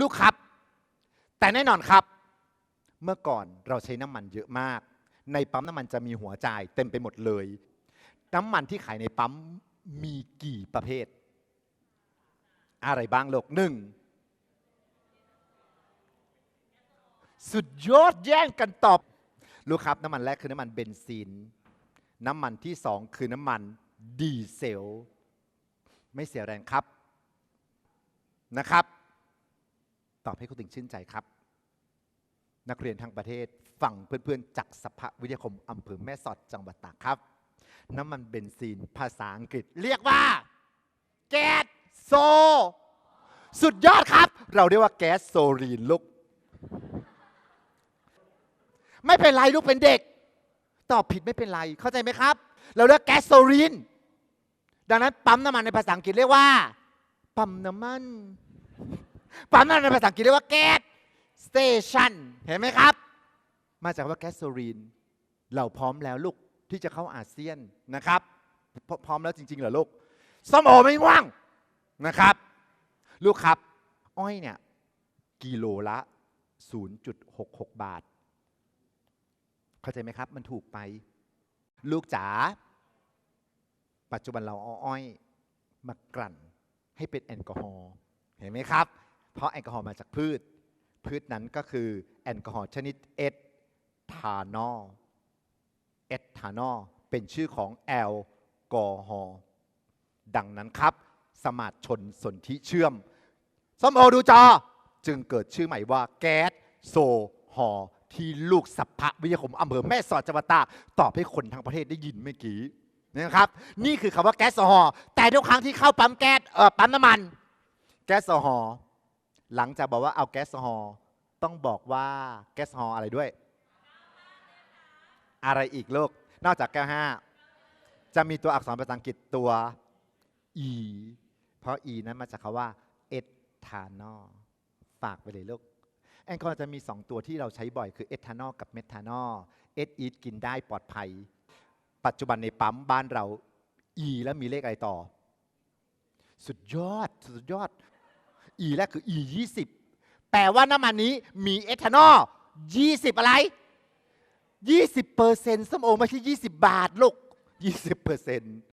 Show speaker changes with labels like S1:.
S1: ลูกครับ แต่แน่นอนครับ เมื่อก่อนเราใช้น้ำมันเยอะมาก ในปั๊มน้ำมันจะมีหัวจ่ายเต็มไปหมดเลย น้ำมันที่ขายในปั๊มมีกี่ประเภท อะไรบ้างโลกหนึ่งสุดยอดแย่งกันตอบลูกครับน้ำมันแรกคือน้ำมันเบนซิน น้ำมันที่สองคือน้ำมันดีเซล ไม่เสียแรงครับนะครับ ตอบให้คุณติงชื่นใจครับ นักเรียนทั้งประเทศฟังเพื่อนๆจากสภวิทยาคมอำเภอแม่สอดจังหวัดตากครับ น้ำมันเบนซินภาษาอังกฤษเรียกว่า แก๊สโซ สุดยอดครับ เราเรียกว่าแก๊สโซลีนลูกไม่เป็นไรลูกเป็นเด็ก ตอบผิดไม่เป็นไร เข้าใจไหมครับ เราเรียกแก๊สโซลีนดังนั้นปั๊มน้ำมันในภาษาอังกฤษเรียกว่าปั๊มน้ำมัน ปั๊มน้ำมันในภาษาอังกฤษเรียกว่าแก๊สสเตชันเห็นไหมครับ มาจากว่าแก๊สโซลีนเราพร้อมแล้วลูกที่จะเข้าอาเซียนนะครับ พร้อมแล้วจริง ๆ เหรอลูกส้มโอไม่ว่างนะครับ ลูกครับ อ้อยเนี่ยกิโลละ 0.66 บาท เข้าใจไหมครับ มันถูกไป ลูกจ๋าปัจจุบันเราเอาอ้อยมากลั่นให้เป็นแอลกอฮอล์เห็นไหมครับ เพราะแอลกอฮอล์มาจากพืช พืชนั้นก็คือแอลกอฮอล์ชนิดเอทานอลเอทานอลเป็นชื่อของแอลกอฮอล์ดังนั้นครับ สมาร์ทชนสนธิเชื่อมส้มโอดูจอ จึงเกิดชื่อใหม่ว่าแก๊สโซฮอล์ที่ลูกสัพพะวิทยาคมอำเภอแม่สอดจังหวัดตากตอบให้คนทั้งประเทศได้ยินเมื่อกี้นะครับ นี่คือคำว่าแก๊สโซฮอล์แต่ทุกครั้งที่เข้าปั๊มแก๊สเอ่อปั๊มน้ำมัน แก๊สโซฮอล์ หลังจากบอกว่าเอาแก๊สฮอล์ต้องบอกว่าแก๊สฮอล์อะไรด้วย อะไรอีกลูกนอกจากแก้วห้าจะมีตัวอักษรภาษาอังกฤษตัว e เพราะ e นั้นมาจากคาว่า ethanol ฝากไปเลยลูกแอลกอฮอล์จะมี 2 ตัวที่เราใช้บ่อยคือเอทานอลกับเมทานอลเอทอีทกินได้ปลอดภัย ปัจจุบันในปั๊มบ้านเรา e แล้วมีเลขอะไรต่อ สุดยอด สุดยอด e แรกคือ e 20แปลว่าน้ำมันนี้มีเอทานอล20 อะไร 20เปอร์เซ็นต์ส้มโอไม่ใช่ 20 บาทลูก 20เปอร์เซ็นต์